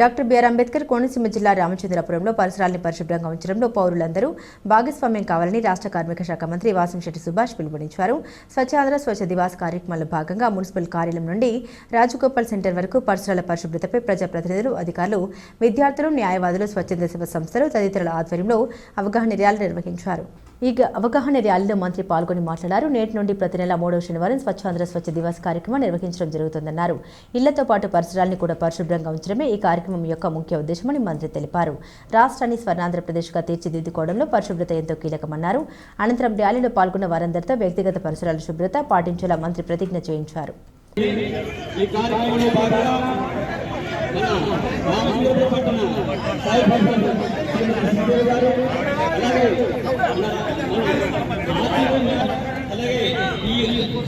Doctor BR Ambedkar Konaseema జిల్లా రామచంద్రపురంలో పరిసరాల్ని పరిశుభ్రంగా ఉంచడంలో పౌరులందరూ భాగస్వామ్యం కావాలని రాష్ట్ర కార్మిక శాఖ మంత్రి వాసంశెట్టి సుభాష్ పిలుపునిచ్చారు. స్వచ్ఛాంధ్ర స్వచ్ఛ దివాస్ కార్యక్రమంలో భాగంగా మున్సిపల్ కార్యాలయం నుండి రాజగోపాల్ సెంటర్ వరకు పరిసరాల పరిశుభ్రతపై ప్రజాప్రతినిధులు అధికారులు విద్యార్థులు న్యాయవాదులు స్వచ్ఛంద సేవ సంస్థలు తదితరుల ఆధ్వర్యంలో అవగాహన ర్యాలీ నిర్వహించారు. ఈ అవగాహన ర్యాలీలో మంత్రి పాల్గొని మాట్లాడారు. నేటి నుండి ప్రతి నెల మూడవ శనివారం స్వచ్ఛాంధ్ర స్వచ్ఛ దివాస్ కార్యక్రమం నిర్వహించడం జరుగుతుందన్నారు. ఇళ్ళతో పాటు పరిసరాల్ని కూడా పరిశుభ్రంగా ఉంచడమే ఈ కార్యక్రమం యొక్క ముఖ్య ఉద్దేశమని మంత్రి తెలిపారు. రాష్ట్రాన్ని స్వర్ణాంధ్రప్రదేశ్గా తీర్చిదిద్దుకోవడంలో పరిశుభ్రత ఎంతో కీలకమన్నారు. అనంతరం ర్యాలీలో పాల్గొన్న వారందరితో వ్యక్తిగత పరిసరాల శుభ్రత పాటించేలా మంత్రి ప్రతిజ్ఞ చేయించారు. ఈ కార్యక్రమంలో భాగంగా మన గారు అలాగే మన మన ఆర్టీఓ గారు, అలాగే ఈ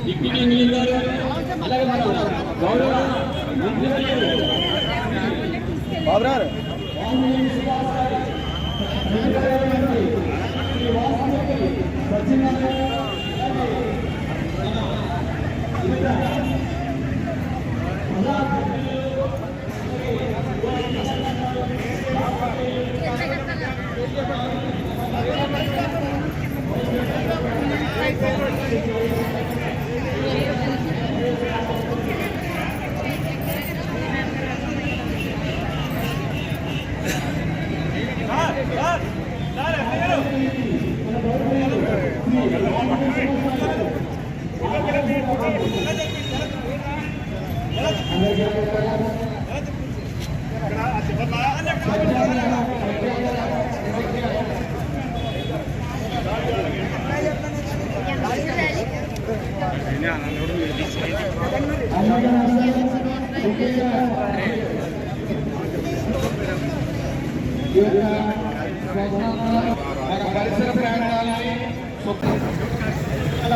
డిప్యూటీ ఇంజనీర్ గారు అలాగే మన గౌరవ మంత్రి బాబురారు మన పరిసర ప్రాంతాలని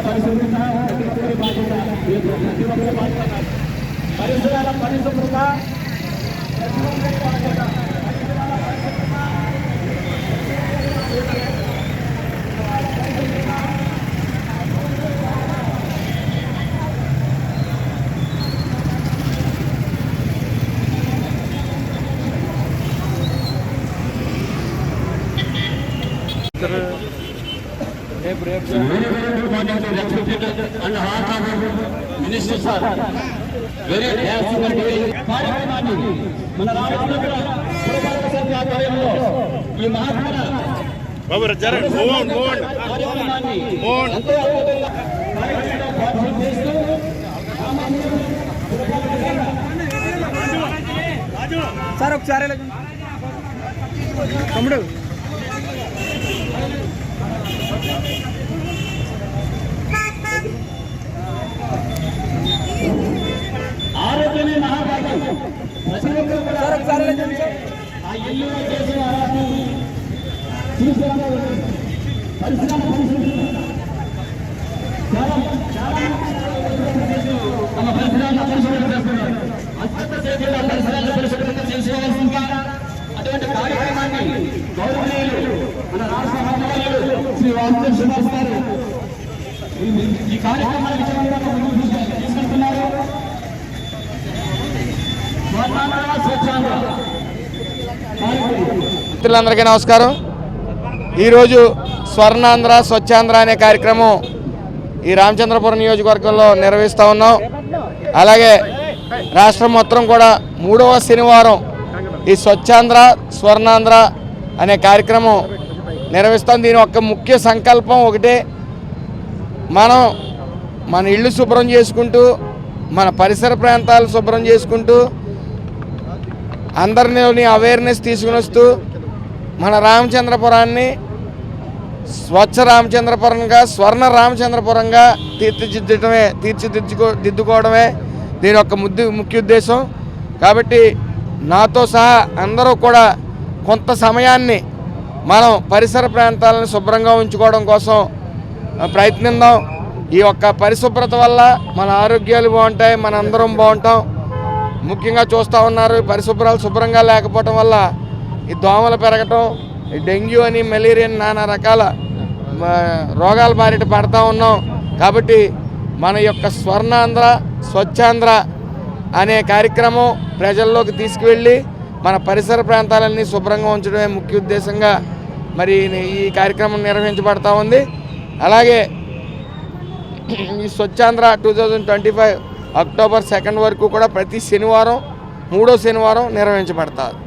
పరిశుభ్రత ప్రతి ఒక్కరి బాధ్యత పరిసరాల పరిశుభ్రత Very happy కార్యక్రమాన్ని మన రామచంద్ర పురపాలక సంఘ ఆధ్వర్యంలో ఈ మహాత్మన బాబు జరగండి మోహన్ మోహన్ కార్యక్రమాన్ని మోహన్ ఎంతో అద్భుతంగా కార్యక్రమంగా పార్టిసిపేట్ చేస్తూ సార్ ఒకసారి ఇలా చూడండి. తమ్ముడు ఆరోగ్యమే మహాభాగ్యం. ప్రతి ఒక్కరు కూడా. ఆ ఇల్లు చేసిన తీసుకురావడం పరిశ్రమ పరిశుభ్రత చాలా చాలా తమ పరిసరాలను పరిశుభ్రత చేస్తున్నారు అత్యంత సేవగా పరిసరాలను పరిశుభ్రత చేసుకోవాల్సిందిగా అటువంటి కార్యక్రమాన్ని గౌరవనీయులు మన రాష్ట్ర మంత్రులు శ్రీ వాసుదేవ్ సుభాష్ గారు ఈ- కార్యక్రమాన్ని విజయవంతంగా ముందుకు తీసుకెళ్తున్నారు. మిత్రులందరికీ నమస్కారం. ఈరోజు స్వర్ణాంధ్ర స్వచ్ఛాంధ్ర అనే కార్యక్రమం ఈ రామచంద్రపురం నియోజకవర్గంలో నిర్వహిస్తూ ఉన్నాం. అలాగే రాష్ట్రం మొత్తం కూడా మూడవ శనివారం ఈ స్వచ్ఛాంధ్ర స్వర్ణాంధ్ర అనే కార్యక్రమం నిర్వహిస్తాం. దీని యొక్క ముఖ్య సంకల్పం ఒకటే. మనం మన ఇళ్ళు శుభ్రం చేసుకుంటూ మన పరిసర ప్రాంతాలు శుభ్రం చేసుకుంటూ అందరిని అవేర్నెస్ తీసుకుని వస్తూ మన రామచంద్రపురాన్ని స్వచ్ఛ రామచంద్రపురంగా స్వర్ణ రామచంద్రపురంగా తీర్చిదిద్దడమే తీర్చిదిద్దుకో దిద్దుకోవడమే దీని యొక్క ముద్దు ముఖ్య ఉద్దేశం. కాబట్టి నాతో సహా అందరూ కూడా కొంత సమయాన్ని మనం పరిసర ప్రాంతాలను శుభ్రంగా ఉంచుకోవడం కోసం ప్రయత్నిద్దాం. ఈ యొక్క పరిశుభ్రత వల్ల మన ఆరోగ్యాలు బాగుంటాయి మన అందరం బాగుంటాం. ముఖ్యంగా చూస్తూ ఉన్నారు ఈ పరిశుభ్రాలు శుభ్రంగా లేకపోవటం వల్ల ఈ దోమలు పెరగటం ఈ డెంగ్యూ అని మలేరియా అని నానా రకాల రోగాల బారిట పడతా ఉన్నాం. కాబట్టి మన యొక్క స్వర్ణాంధ్ర స్వచ్ఛాంధ్ర అనే కార్యక్రమం ప్రజల్లోకి తీసుకువెళ్ళి మన పరిసర ప్రాంతాలన్నీ శుభ్రంగా ఉంచడమే ముఖ్య ఉద్దేశంగా మరి ఈ కార్యక్రమం నిర్వహించబడతా ఉంది. అలాగే ఈ Swachhandhra two thousand twenty five October second వరకు కూడా ప్రతి శనివారం మూడో శనివారం నిర్వహించబడతారు